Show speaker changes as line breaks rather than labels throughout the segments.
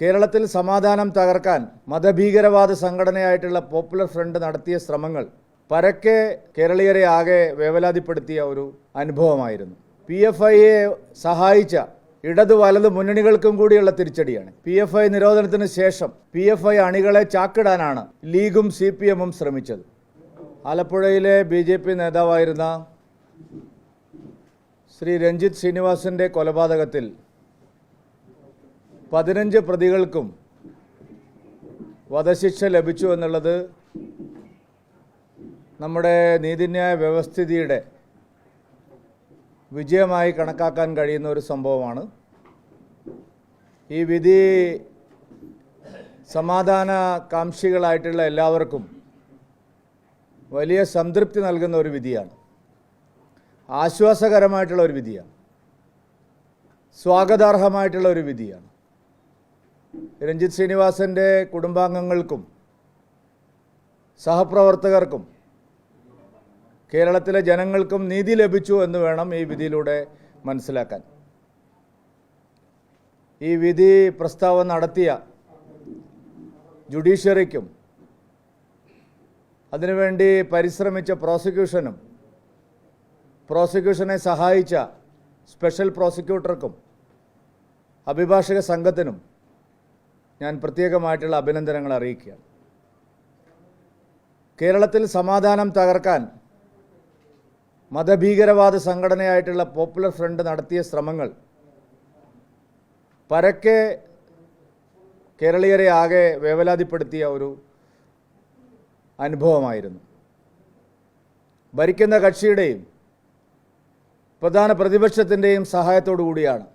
കേരളത്തിൽ സമാധാനം തകർക്കാൻ മതഭീകരവാദ സംഘടനയായിട്ടുള്ള പോപ്പുലർ ഫ്രണ്ട് നടത്തിയ ശ്രമങ്ങൾ പരക്കെ കേരളീയരെ ആകെ വേവലാതിപ്പെടുത്തിയ ഒരു അനുഭവമായിരുന്നു. പി എഫ് ഐയെ സഹായിച്ച ഇടത് വലത് മുന്നണികൾക്കും കൂടിയുള്ള തിരിച്ചടിയാണ്. പി എഫ് ഐ നിരോധനത്തിന് ശേഷം പി എഫ് ഐ അണികളെ ചാക്കിടാനാണ് ലീഗും സി പി എമ്മും ശ്രമിച്ചത്. ആലപ്പുഴയിലെ ബി ജെ പി നേതാവായിരുന്ന ശ്രീ രഞ്ജിത്ത് ശ്രീനിവാസന്റെ കൊലപാതകത്തിൽ പതിനഞ്ച് പ്രതികൾക്കും വധശിക്ഷ ലഭിച്ചു എന്നുള്ളത് നമ്മുടെ നീതിന്യായ വ്യവസ്ഥിതിയുടെ വിജയമായി കണക്കാക്കാൻ കഴിയുന്ന ഒരു സംഭവമാണ്. ഈ വിധി സമാധാന കാംക്ഷികളായിട്ടുള്ള എല്ലാവർക്കും വലിയ സംതൃപ്തി നൽകുന്ന ഒരു വിധിയാണ്. ആശ്വാസകരമായിട്ടുള്ള ഒരു വിധിയാണ്. സ്വാഗതാർഹമായിട്ടുള്ള ഒരു വിധിയാണ്. രഞ്ജിത്ത് ശ്രീനിവാസന്റെ കുടുംബാംഗങ്ങൾക്കും സഹപ്രവർത്തകർക്കും കേരളത്തിലെ ജനങ്ങൾക്കും നീതി ലഭിച്ചു എന്ന് വേണം ഈ വിധിയിലൂടെ മനസ്സിലാക്കാൻ. ഈ വിധി പ്രസ്താവന നടത്തിയ ജുഡീഷ്യറിക്കും അതിനുവേണ്ടി പരിശ്രമിച്ച പ്രോസിക്യൂഷനും പ്രോസിക്യൂഷനെ സഹായിച്ച സ്പെഷ്യൽ പ്രോസിക്യൂട്ടർക്കും അഭിഭാഷക സംഘത്തിനും ഞാൻ പ്രത്യേകമായിട്ടുള്ള അഭിനന്ദനങ്ങൾ അറിയിക്കുകയാണ്. കേരളത്തിൽ സമാധാനം തകർക്കാൻ മതഭീകരവാദ സംഘടനയായിട്ടുള്ള പോപ്പുലർ ഫ്രണ്ട് നടത്തിയ ശ്രമങ്ങൾ പരക്കെ കേരളീയരെ ആകെ വേവലാതിപ്പെടുത്തിയ ഒരു അനുഭവമായിരുന്നു. ഭരിക്കുന്ന കക്ഷിയുടെയും പ്രധാന പ്രതിപക്ഷത്തിന്റെയും സഹായത്തോടു കൂടിയാണ്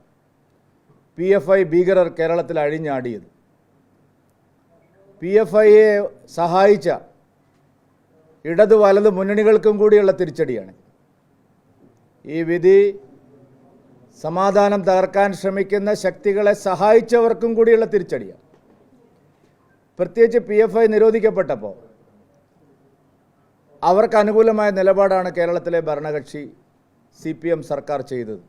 പി എഫ് ഐ ഭീകരർ കേരളത്തിൽ അഴിഞ്ഞാടിയത്. പി എഫ് ഐയെ സഹായിച്ച ഇടത് വലത് മുന്നണികൾക്കും കൂടിയുള്ള തിരിച്ചടിയാണ്. ഈ വിധി സമാധാനം തകർക്കാൻ ശ്രമിക്കുന്ന ശക്തികളെ സഹായിച്ചവർക്കും കൂടിയുള്ള തിരിച്ചടിയാണ്. പ്രത്യേകിച്ച് പി എഫ് ഐ നിരോധിക്കപ്പെട്ടപ്പോൾ അവർക്ക് അനുകൂലമായ നിലപാടാണ് കേരളത്തിലെ ഭരണകക്ഷി സി പി എം സർക്കാർ ചെയ്തത്.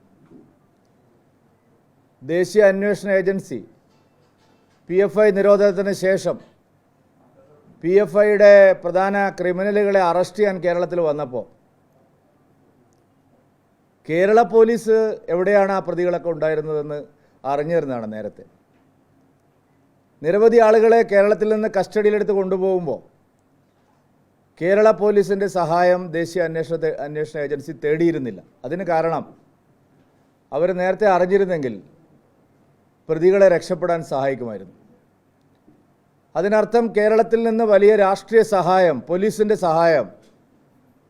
ദേശീയ അന്വേഷണ ഏജൻസി പി എഫ് ഐ നിരോധനത്തിന് ശേഷം പി എഫ് ഐയുടെ പ്രധാന ക്രിമിനലുകളെ അറസ്റ്റ് ചെയ്യാൻ കേരളത്തിൽ വന്നപ്പോൾ കേരള പോലീസ് എവിടെയാണ് ആ പ്രതികളൊക്കെ ഉണ്ടായിരുന്നതെന്ന് അറിഞ്ഞിരുന്നതാണ് നേരത്തെ. നിരവധി ആളുകളെ കേരളത്തിൽ നിന്ന് കസ്റ്റഡിയിലെടുത്ത് കൊണ്ടുപോകുമ്പോൾ കേരള പോലീസിന്റെ സഹായം ദേശീയ അന്വേഷണ അന്വേഷണ ഏജൻസി തേടിയിരുന്നില്ല. അതിന് കാരണം അവർ നേരത്തെ അറിഞ്ഞിരുന്നെങ്കിൽ പ്രതികളെ രക്ഷപ്പെടാൻ സഹായിക്കുമായിരുന്നു. അതിനർത്ഥം കേരളത്തിൽ നിന്ന് വലിയ രാഷ്ട്രീയ സഹായം പോലീസിന്റെ സഹായം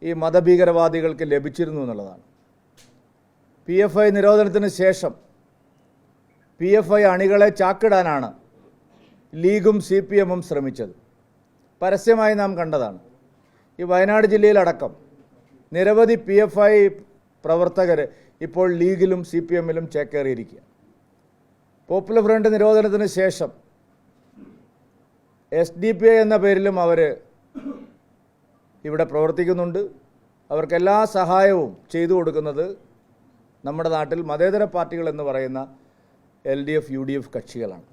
ഈ മതഭീകരവാദികൾക്ക് ലഭിച്ചിരുന്നു എന്നുള്ളതാണ്. പി എഫ് ഐ നിരോധനത്തിന് ശേഷം പി എഫ് ഐ അണികളെ ചാക്കിടാനാണ് ലീഗും സി പി എമ്മും ശ്രമിച്ചത്. പരസ്യമായി നാം കണ്ടതാണ്. ഈ വയനാട് ജില്ലയിലടക്കം നിരവധി പി എഫ് ഐ പ്രവർത്തകർ ഇപ്പോൾ ലീഗിലും സി പി എമ്മിലും ചേക്കേറിയിരിക്കുക പോപ്പുലർ ഫ്രണ്ട് നിരോധനത്തിന് ശേഷം എസ് ഡി പി ഐ എന്ന പേരിലും അവർ ഇവിടെ പ്രവർത്തിക്കുന്നുണ്ട്. അവർക്ക് എല്ലാ സഹായവും ചെയ്തു കൊടുക്കുന്നത് നമ്മുടെ നാട്ടിൽ മതേതര പാർട്ടികൾ എന്ന് പറയുന്ന L D F U D F കക്ഷികളാണ്.